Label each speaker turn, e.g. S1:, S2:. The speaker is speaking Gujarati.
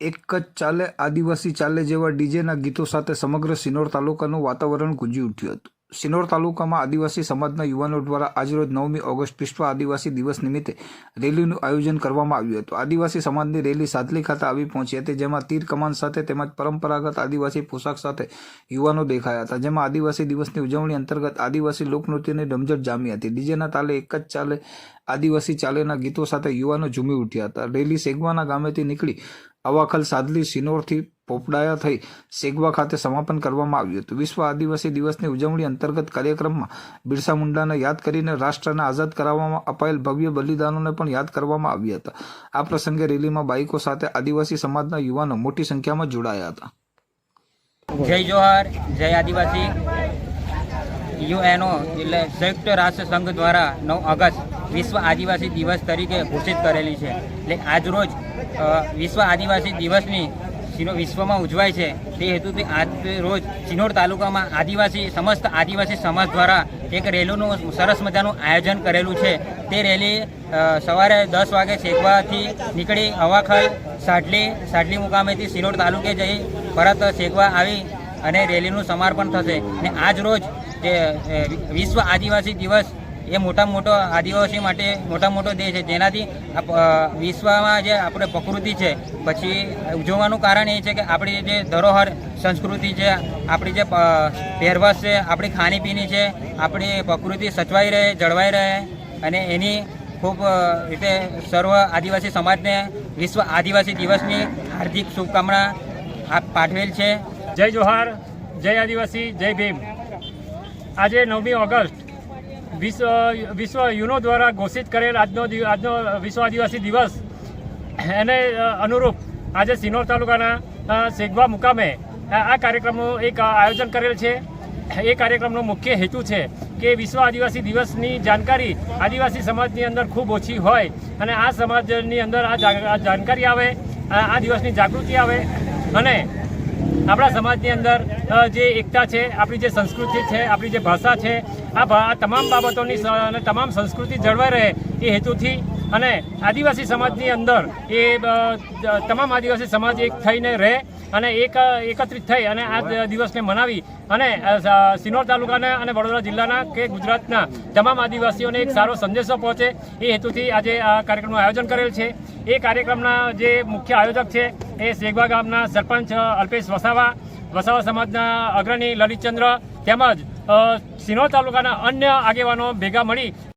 S1: એક જ ચાલે આદિવાસી ચાલે જેવા ડીજેના ગીતો સાથે સમગ્ર સિનોર તાલુકાનું વાતાવરણ ગુંજી ઉઠ્યું હતું. સિનોર તાલુકામાં આદિવાસી સમાજના યુવાનો દ્વારા આજરોજ નવમી ઓગસ્ટ વિશ્વ આદિવાસી દિવસ નિમિત્તે રેલીનું આયોજન કરવામાં આવ્યું હતું. આદિવાસી સમાજની રેલી સાદલી ખાતે આવી પહોંચી હતી, જેમાં તીર કમાન સાથે તેમજ પરંપરાગત આદિવાસી પોશાક સાથે યુવાનો દેખાયા હતા. જેમાં આદિવાસી દિવસની ઉજવણી અંતર્ગત આદિવાસી લોકનૃત્યની રમઝટ જામી હતી. ડીજેના તાલે એક જ ચાલે આદિવાસી ચાલેના ગીતો સાથે યુવાનો ઝૂમી ઉઠ્યા હતા. રેલી સેગવાના ગામેથી નીકળી અવાખલ સાદલી સિનોરથી પોપડાયા થઈ સેગવા ખાતે સમાપન કરવામાં આવ્યું હતું. વિશ્વ આદિવાસી દિવસની ઉજવણી અંતર્ગત કાર્યક્રમમાં બિરસા મુંડાને યાદ કરીને રાષ્ટ્રને આઝાદ કરાવવામાં અપાયેલ ભવ્ય બલિદાનોને પણ યાદ કરવામાં આવ્યા હતા. આ પ્રસંગે રેલીમાં બાઇકો સાથે આદિવાસી સમાજના યુવાનો મોટી સંખ્યામાં જોડાયા હતા.
S2: જય જોહાર, જય આદિવાસી. યુએનઓ એટલે સંયુક્ત રાષ્ટ્ર સંઘ દ્વારા નવ ઓગસ્ટ વિશ્વ આદિવાસી દિવસ તરીકે ઘોષિત કરેલી છે. એટલે આજરોજ વિશ્વ આદિવાસી દિવસની વિશ્વમાં ઉજવાય છે. તે હેતુથી આજ રોજ સિનોર તાલુકામાં આદિવાસી, સમસ્ત આદિવાસી સમાજ દ્વારા એક રેલીનું સરસ મજાનું આયોજન કરેલું છે. તે રેલી સવારે દસ વાગે શેકવાથી નીકળી હવાખલ સાડલી સાડલી મુકામેથી સિનોર તાલુકે જઈ પરત શેકવા આવી અને રેલીનું સમાર્પણ થશે. ને આજ રોજ જે વિશ્વ આદિવાસી દિવસ એ મોટા મોટો આદિવાસી માટે મોટા મોટો દેશ છે. જેનાથી વિશ્વમાં જે આપણે પ્રકૃતિ છે, પછી ઉજવવાનું કારણ એ છે કે આપણી જે ધરોહર સંસ્કૃતિ છે, આપણી જે પહેરવાશ છે, આપણી ખાણીપીણી છે, આપણી પ્રકૃતિ સચવાઈ રહે, જળવાઈ રહે અને એની ખૂબ રીતે સર્વ આદિવાસી સમાજને વિશ્વ આદિવાસી દિવસની હાર્દિક શુભકામના પાઠવેલ છે.
S3: જય જોહાર, જય આદિવાસી, જય ભીમ. આજે નવમી ઓગસ્ટ વિશ્વ વિશ્વ યુનો દ્વારા ઘોષિત કરેલ આજનો આજનો વિશ્વ આદિવાસી દિવસ. એને અનુરૂપ આજે સિનોર તાલુકાના સેગવા મુકામે આ કાર્યક્રમનું એક આયોજન કરેલ છે. એ કાર્યક્રમનો મુખ્ય હેતુ છે કે વિશ્વ આદિવાસી દિવસની જાણકારી આદિવાસી સમાજની અંદર ખૂબ ઓછી હોય અને આ સમાજની અંદર આ જાણકારી આવે આ દિવસની જાગૃતિ આવે અને આપણા સમાજની અંદર જે એકતા છે, આપણી જે સંસ્કૃતિ છે, આપણી જે ભાષા છે, આ તમામ બાબતોની તમામ સંસ્કૃતિ જળવાઈ રહે એ હેતુથી અને આદિવાસી સમાજની અંદર એ તમામ આદિવાસી સમાજ એક થઈને રહે અને એક એકત્રિત થઈ અને આ દિવસને મનાવી અને સિનોર તાલુકાના અને વડોદરા જિલ્લાના કે ગુજરાતના તમામ આદિવાસીઓને એક સારો સંદેશો પહોંચે એ હેતુથી આજે આ કાર્યક્રમનું આયોજન કરેલ છે. એ કાર્યક્રમના જે મુખ્ય આયોજક છે એ સેગવા ગામના સરપંચ અલ્પેશ વસાવા વસાવા સમાજના અગ્રણી લલિતચંદ્ર તેમજ સિનોર તાલુકાના અન્ય આગેવાનો ભેગા મળી